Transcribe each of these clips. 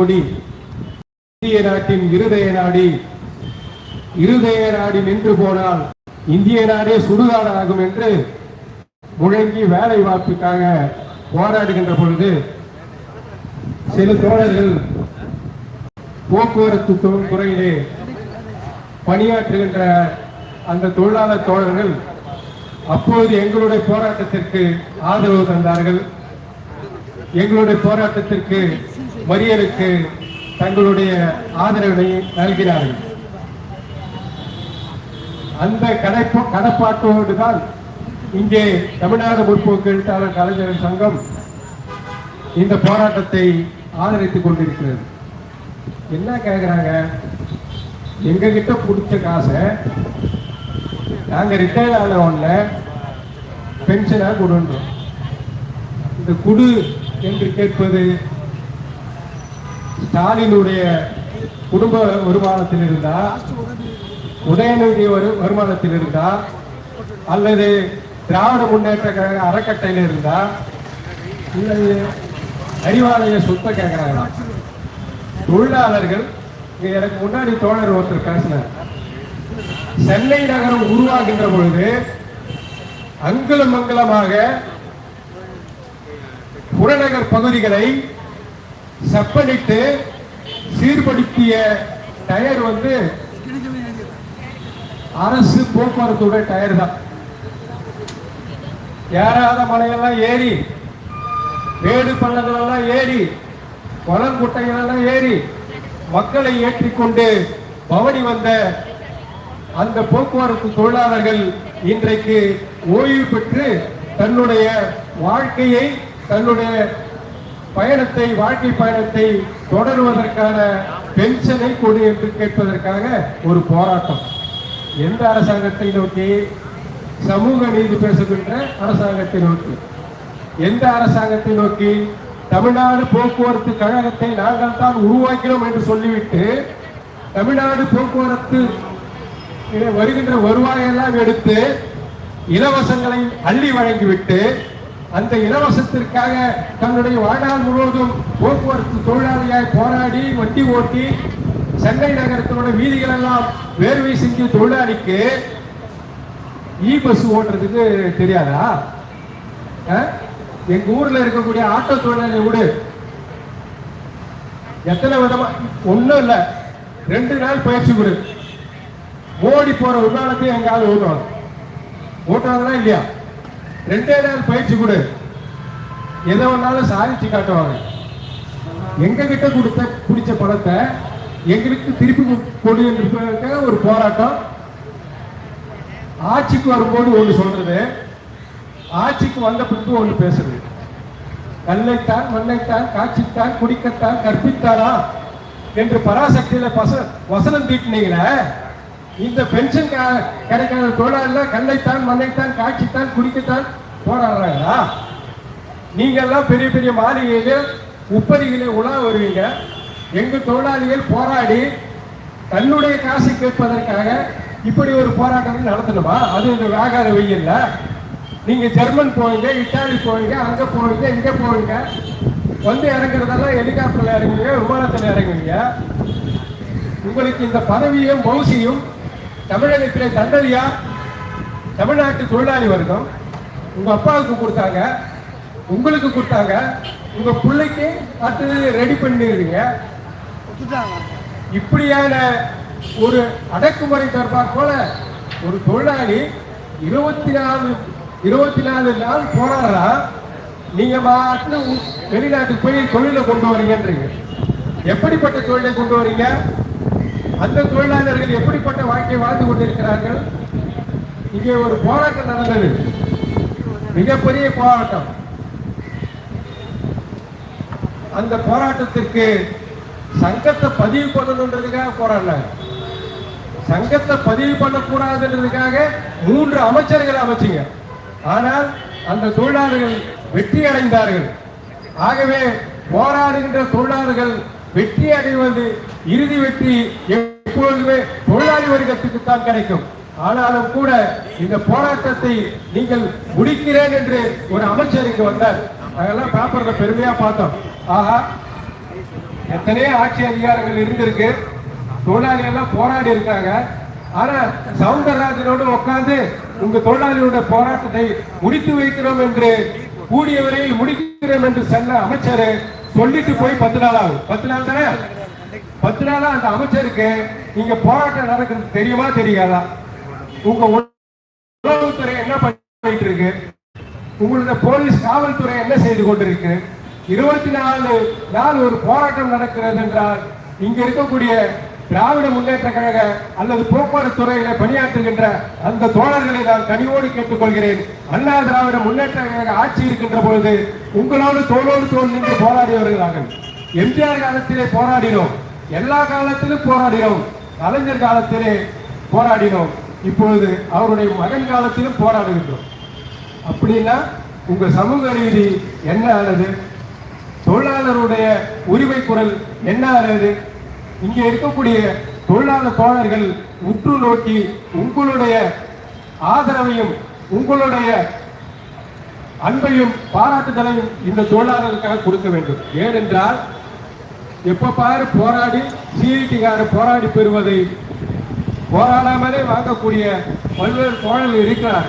கொடி. இந்திய நாட்டின் இருதய நாடி. இருதய நாடி நின்று போனால் இந்திய நாடே சுடுகாடாகும் என்று முழங்கி வேலை வாய்ப்புக்காக போராடுகின்ற பொழுது சில தோழர்கள் போக்குவரத்து துறையிலே பணியாற்றுகின்ற அந்த தொழிலாளர் தோழர்கள் அப்போது எங்களுடைய போராட்டத்திற்கு ஆதரவு தந்தார்கள். எங்களுடைய போராட்டத்திற்கு மறியலுக்கு தங்களுடைய ஆதரவினை நல்கிறார்கள். அந்த கடைப்போ கடப்பாட்டோடு தான் இங்கே தமிழ்நாடு முற்போக்கு எழுத்தாளர் கலைஞர் சங்கம் இந்த போராட்டத்தை ஆதரித்துக் கொண்டிருக்கிறது. என்ன கேட்குறாங்க எங்ககிட்ட கொடுத்த காசை நாங்கள் ரிட்டையர் ஆன உடனே பென்ஷனாக கொடுன்றோம் இந்த குடு என்று கேட்பது ஸ்டாலினுடைய குடும்ப வருமானத்தில் இருந்தா உதயநிதி வருமானத்தில் இருந்தா அல்லது திராவிட முன்னேற்ற கழக அறக்கட்டையில் இருந்தா அல்லது அறிவாலய சொத்த கேட்கிறாங்க தொழிலாளர்கள் எனக்கு முன்னாடி தோழர் ஒருத்தர் பேசினார். சென்னை நகரம் உருவாகின்ற பொழுது அங்குலம் மங்கலமாக புறநகர் பகுதிகளை செப்பனிட்டு சீர்படுத்திய டயர் வந்து அரசு போக்குவரத்துடைய டயர் தான். ஏறாத மலையெல்லாம் ஏறி வேடு பள்ளங்களெல்லாம் ஏறி குளங்குட்டைகளெல்லாம் ஏறி மக்களை ஏற்றிக்கொண்டு பவனி வந்த அந்த போக்குவரத்து தொழிலாளர்கள் இன்றைக்கு ஓய்வு பெற்று தன்னுடைய வாழ்க்கையை தன்னுடைய பயணத்தை வாழ்க்கை பயணத்தை தொடருவதற்கான பென்ஷனை கொடு என்று கேட்பதற்காக ஒரு போராட்டம். எந்த அரசாங்கத்தை நோக்கி? சமூக நீதி பேசுகின்ற அரசாங்கத்தை நோக்கி. எந்த அரசாங்கத்தை நோக்கி? தமிழ்நாடு போக்குவரத்து கழகத்தை நாங்கள் தான் உருவாக்கினோம் என்று சொல்லிவிட்டு தமிழ்நாடு போக்குவரத்து வருகின்ற வருவாயெல்லாம் எடுத்து இலவசங்களை அள்ளி வழங்கிவிட்டு அந்த இலவசத்திற்காக தன்னுடைய வாழ்நாள் முழுவதும் போக்குவரத்து தொழிலாளியாய் போராடி வண்டி ஓட்டி சென்னை நகரத்தினுடைய வீதிகள் எல்லாம் வேர்வை செஞ்சு தொழிலாளிக்கு இ பஸ் ஓட்டுறதுக்கு தெரியாதா? எங்க ஊர்ல இருக்கக்கூடிய ஆட்டோ தொழிலாளி விடு. எத்தனை விதமா? ஒண்ணும் இல்லை. ரெண்டு நாள் பயிற்சி கொடு. ஓடி போற விமானத்தையும் எங்காவது ஓட்டுவாங்க ஓட்டுவாங்களா இல்லையா? ரெண்டே நாள் பயிற்சி கொடு. எதை வேணாலும் சாதிச்சு காட்டுவாங்க. எங்க கிட்ட கொடுத்த பிடிச்ச படத்தை எங்களுக்கு திருப்பி கொடு என்று ஒரு போராட்டம். ஆட்சிக்கு வரும்போது ஒன்று சொல்றது. ஆட்சிக்கு வந்த பின்பு ஒன்று பேசுறது. கல்லைத்தான் மண்ணைத்தான் காட்சித்தான் குடிக்கத்தான் கற்பித்தானா என்று பராசக்தியில வசனம் தீட்டினீங்களே. இந்த பென்ஷன் க- கிடைக்காத தொழிலாளர் கல்லைத்தான் மண்ணைத்தான் காட்சித்தான் குடிக்கத்தான் போராடுறாங்களா? நீங்கள்லாம் பெரிய பெரிய மாளிகையில உப்பரிகளை உலா வருவீங்க. எங்கள் தொழிலாளிகள் போராடி தன்னுடைய காசு கேட்பதற்காக இப்படி ஒரு போராட்டம் நடத்தணுமா? அது இந்த வேகாத வெயில்ல. நீங்க ஜெர்மன் போவீங்க இட்டாலி போவீங்க அங்க போவீங்க இங்க போவீங்க. வந்து இறங்குறதெல்லாம் ஹெலிகாப்டர்ல இறங்குவீங்க விமானத்துல இறங்குவீங்க. உங்களுக்கு இந்த பதவியும் பௌசியும் தமிழகத்திலே தண்டதியா தமிழ்நாட்டு தொழிலாளி வர்க்கம். உங்க அப்பாவுக்கு கொடுத்தாங்க. உங்களுக்கு கொடுத்தாங்க. உங்க பிள்ளைக்கு அடுத்தது ரெடி பண்ணிடுறீங்க இப்படியான ஒரு அடக்குமுறை தொடர்பாக போல ஒரு தொழிலாளி இருபத்தி நாலு இருபத்தி நாலு நாள் போராடுறா நீங்க மாட்டு வெளிநாட்டுக்கு போய் தொழிலை கொண்டு வரீங்கன்றீங்க. எப்படிப்பட்ட தொழிலை கொண்டு வரீங்க? அந்த தொழிலாளர்கள் எப்படிப்பட்ட வாழ்க்கை வாழ்ந்து கொண்டிருக்கிறார்கள்? இங்கே ஒரு போராட்டம் நடந்தது. மிகப்பெரிய போராட்டம். அந்த போராட்டத்திற்கு சங்கத்தை பதிவு பண்ணணுன்றதுக்காக போராடினாங்க சங்கத்தை பதிவு பண்ணக்கூடாதுன்றதுக்காக மூன்று அமைச்சர்கள் அமைச்சிங்க. ஆனால் அந்த தொழிலாளர்கள் வெற்றி அடைந்தார்கள். ஆகவே போராடுகின்ற தொழிலாளர்கள் வெற்றி அடைவது இறுதி வெற்றி எப்பொழுதுமே தொழிலாளி வர்க்கத்துக்கு தான் கிடைக்கும். ஆனாலும் கூட இந்த போராட்டத்தை நீங்கள் முடிக்கிறேன் என்று ஒரு அமைச்சர் இங்கு வந்தார். அதெல்லாம் பேப்பர்ல பெருமையா பார்த்தோம். ஆஹா எத்தனையோ ஆட்சி அதிகாரங்கள் இருந்திருக்கு. தொழிலாளி எல்லாம் போராடி இருக்காங்க. ஆனா சவுந்தரராஜனோடு உட்கார்ந்து உங்க தொழிலாளியோட போராட்டத்தை முடித்து வைக்கிறோம் என்று கூடிய வரையில் முடிக்கிறோம் என்று சொன்ன அமைச்சர் சொல்லிட்டு போய் பத்து நாள் ஆகும். பத்து நாள் தானே? பத்து நாளா அந்த அமைச்சருக்கு நீங்க போராட்டம் நடக்கிறது தெரியுமா தெரியாதா? உங்க உளவுத்துறை என்ன பண்ணிட்டு இருக்கு? உங்களுடைய போலீஸ் காவல்துறை என்ன செய்து கொண்டிருக்கு? இருபத்தி நாலு நாள் ஒரு போராட்டம் நடக்கிறது என்றால் இங்க இருக்கக்கூடிய திராவிட முன்னேற்ற கழக அல்லது போக்குவரத்து துறையில பணியாற்றுகின்ற அந்த தோழர்களை நான் கனிவோடு கேட்டுக்கொள்கிறேன். அண்ணா திராவிட முன்னேற்ற கழக ஆட்சி இருக்கின்ற பொழுது உங்களோடு தோளோடு தோல் நின்று போராடியவர்கள் நாங்கள் எம்ஜிஆர் காலத்திலே போராடினோம். எல்லா காலத்திலும் போராடினோம். கலைஞர் காலத்திலே போராடினோம். இப்பொழுது அவருடைய மகன் காலத்திலும் போராடுகின்றோம். அப்படின்னா உங்க சமூக நீதி என்ன ஆனது? தொழிலாளருடைய உரிமை குரல் என்ன ஆனது? இங்கே இருக்கக்கூடிய தொழிலாளர் தோழர்கள் உற்று நோக்கி உங்களுடைய ஆதரவையும் உங்களுடைய அன்பையும் பாராட்டுதலையும் இந்த தொழிலாளர்களுக்காக கொடுக்க வேண்டும். ஏனென்றால் எப்போ பாரு போராடி சிஐடிக்கார போராடி பெறுவதை போராடாமலே வாங்கக்கூடிய பல்வேறு தோழர்கள் இருக்கிறார்.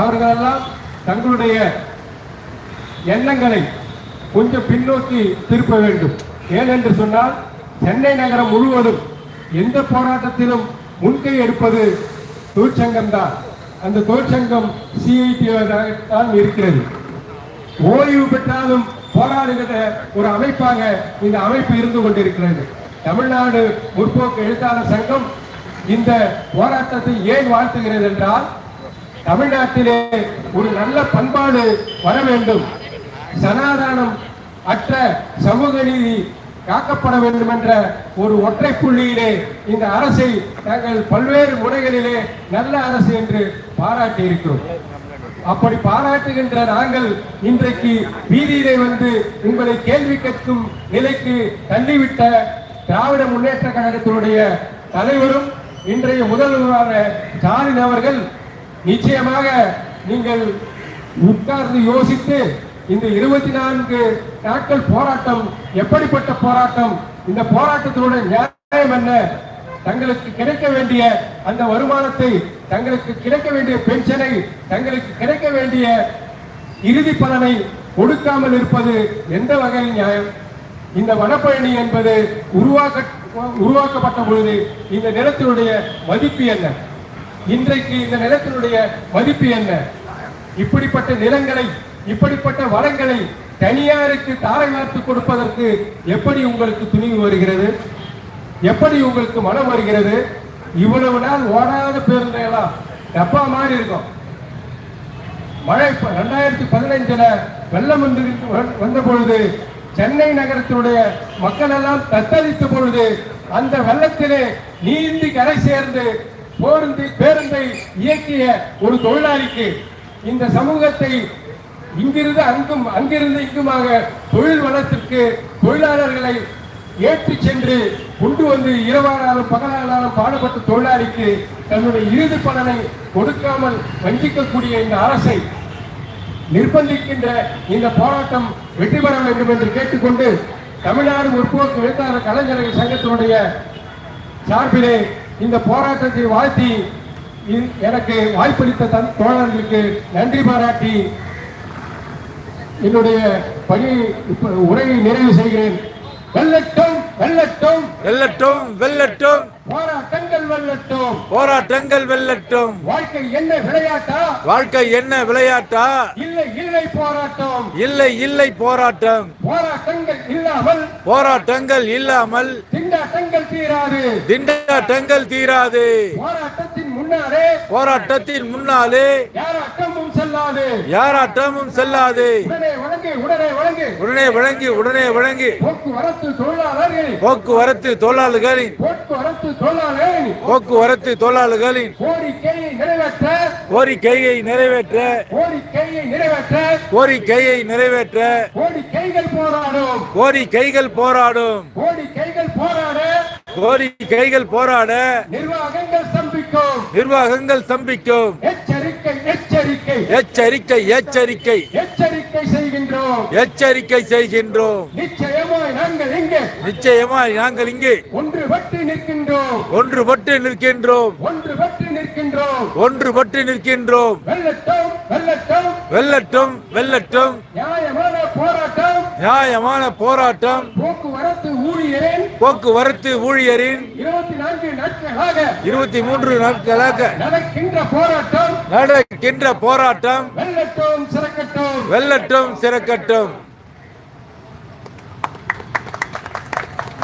அவர்களெல்லாம் தங்களுடைய எண்ணங்களை கொஞ்சம் பின்னோக்கி திருப்ப வேண்டும். ஏனென்று சொன்னால் சென்னை நகரம் முழுவதும் எந்த போராட்டத்திலும் முன்கை எடுப்பது தொழிற்சங்கம் தான் அந்த தொழிற்சங்கம் சிஐடி தான் இருக்கிறது. ஓய்வு பெற்றாலும் போராடுகிற ஒரு அமைப்பாக இந்த அமைப்பு இருந்து கொண்டிருக்கிறது. தமிழ்நாடு முற்போக்கு எழுத்தாளர் சங்கம் இந்த போராட்டத்தை ஏன் வாழ்த்துகிறது என்றால் தமிழ்நாட்டிலே ஒரு நல்ல பண்பாடு வர வேண்டும். சனாதானம் அற்ற சமூக நீதி காக்கப்பட வேண்டும் என்ற ஒரு ஒற்றை புள்ளியிலே இந்த அரசை நாங்கள் பல்வேறு முறைகளிலே நல்ல அரசு என்று பாராட்டி இருக்கிறோம் அப்படி பாராட்டுகின்ற நாங்கள் இன்றைக்கு வீதியிலே வந்து உங்களை கேள்வி கேட்கும் நிலைக்கு தள்ளிவிட்ட திராவிட முன்னேற்ற கழகத்தினுடைய தலைவரும் இன்றைய முதல்வரான ஸ்டாலின் அவர்கள் நிச்சயமாக நீங்கள் உட்கார்ந்து யோசித்து இந்த இருபத்தி நான்கு நாட்கள் போராட்டம் எப்படிப்பட்ட போராட்டம் இந்த போராட்டத்தினுடைய நியாயம் என்ன? தங்களுக்கு கிடைக்க வேண்டிய அந்த வருமானத்தை தங்களுக்கு கிடைக்க வேண்டிய பென்ஷனை தங்களுக்கு கிடைக்க வேண்டிய இறுதி பலனை கொடுக்காமல் இருப்பது எந்த வகையில் நியாயம்? இந்த வனப்பயணி என்பது உருவாக்க உருவாக்கப்பட்ட பொழுது இந்த நிலத்தினுடைய மதிப்பு என்ன? இன்றைக்கு இந்த நிலத்தினுடைய மதிப்பு என்ன? இப்படிப்பட்ட நிலங்களை இப்படிப்பட்ட வளங்களை தனியாருக்கு தாரை வார்த்து கொடுப்பதற்கு எப்படி உங்களுக்கு துணிவு வருகிறது? எப்படி உங்களுக்கு மனம் வருகிறது? இவ்வளவு நாள் ஓடாத பேருந்தையெல்லாம் டப்பா மாதிரி இருக்கும். மழை ரெண்டாயிரத்தி பதினைஞ்சுல வெள்ளம் வந்து வந்த பொழுது சென்னை நகரத்தினுடைய மக்கள் எல்லாம் தத்தளித்த பொழுது அந்த வெள்ளத்திலே நீந்தி கரை சேர்ந்து போருந்து பேருந்தை இயக்கிய ஒரு தொழிலாளிக்கு இந்த சமூகத்தை இங்கிருந்து அங்கும் அங்கிருந்து இங்குமாக தொழில் வளத்திற்கு தொழிலாளர்களை ஏற்றி சென்று கொண்டு வந்து இரவானாலும் பகலானாலும் பாடுபட்ட தொழிலாளிக்கு தன்னுடைய இறுதி பலனை கொடுக்காமல் வஞ்சிக்கக்கூடிய இந்த அரசை நிர்பந்திக்கின்ற இந்த போராட்டம் வெற்றி பெற வேண்டும் என்று கேட்டுக்கொண்டு தமிழ்நாடு முற்போக்கு எழுத்தாளர் கலைஞர்கள் சங்கத்தினுடைய சார்பிலே இந்த போராட்டத்தை வாழ்த்தி எனக்கு வாய்ப்பளித்த தன் தோழர்களுக்கு நன்றி பாராட்டி என்னுடைய பணி உரையை நிறைவு செய்கிறேன். வெல்லட்டும் வெல்லட்டும். வெல்லட்டும் வெல்லட்டும். போராட்டங்கள் வெல்லட்டும். போராட்டங்கள் வெல்லட்டும். வாழ்க்கை என்ன விளையாட்டா? வாழ்க்கை என்ன விளையாட்டா? இல்லை இல்லை போராட்டம். இல்லை இல்லை போராட்டம். போராட்டங்கள் இல்லாமல் போராட்டங்கள் இல்லாமல் திண்டாட்டங்கள் தீராது. திண்டாட்டங்கள் தீராது. போராட்டத்தின் முன்னாலே போராட்டத்தின் முன்னாலே யாராட்டமும் செல்லாது. யாராட்டமும் செல்லாது. உடனே உடனே வழங்கு உடனே வழங்கி உடனே வழங்கி போக்குவரத்து தொழிலாளர்கள். போக்குவரத்து தொழிலாளர்களின் போக்குவரத்து தொழிலாளர்கள். போக்குவரத்து தொழிலாளர்களின் கோரிக்கையை நிறைவேற்ற. கோரிக்கையை நிறைவேற்ற. கோரிக்கையை நிறைவேற்ற. கோரிக்கையை நிறைவேற்ற. கோரிக்கைகள் போராடும். கோரிக்கைகள் போராடும். கோரிக்கைகள் போராட. கோரிக்கைகள் போராட. நிர்வாகங்கள் சம்பிக்கும் நிர்வாகங்கள் சம்பிக்கும் எச்சரிக்கை எச்சரிக்கை. எச்சரிக்கை எச்சரிக்கை. எச்சரிக்கை செய்க செய்கின்றோம். எச்சரிக்கை செய்கின்றோம். நிச்சயமாய் நாங்கள் இங்கே. நிச்சயமாய் நாங்கள் இங்கே. ஒன்றுபட்டு நிற்கின்றோம். ஒன்றுபட்டு நிற்கின்றோம். ஒன்றுபட்டு நிற்கின்றோம். ஒன்றுபட்டு நிற்கின்றோம். வெள்ளட்டும் வெள்ளட்டும் வெல்லட்டும் வெல்லட்டும். நியாயமான போராட்டம். நியாயமான போராட்டம். போக்குவரத்து ஊழியரின் போக்குவரத்து ஊழியரின் இருபத்தி மூன்று நாட்களாக நடக்கின்ற போராட்டம் நடக்கின்ற போராட்டம் வெள்ளட்டும் சிறக்கட்டும் வெல்லட்டும் சிறக்கட்டும்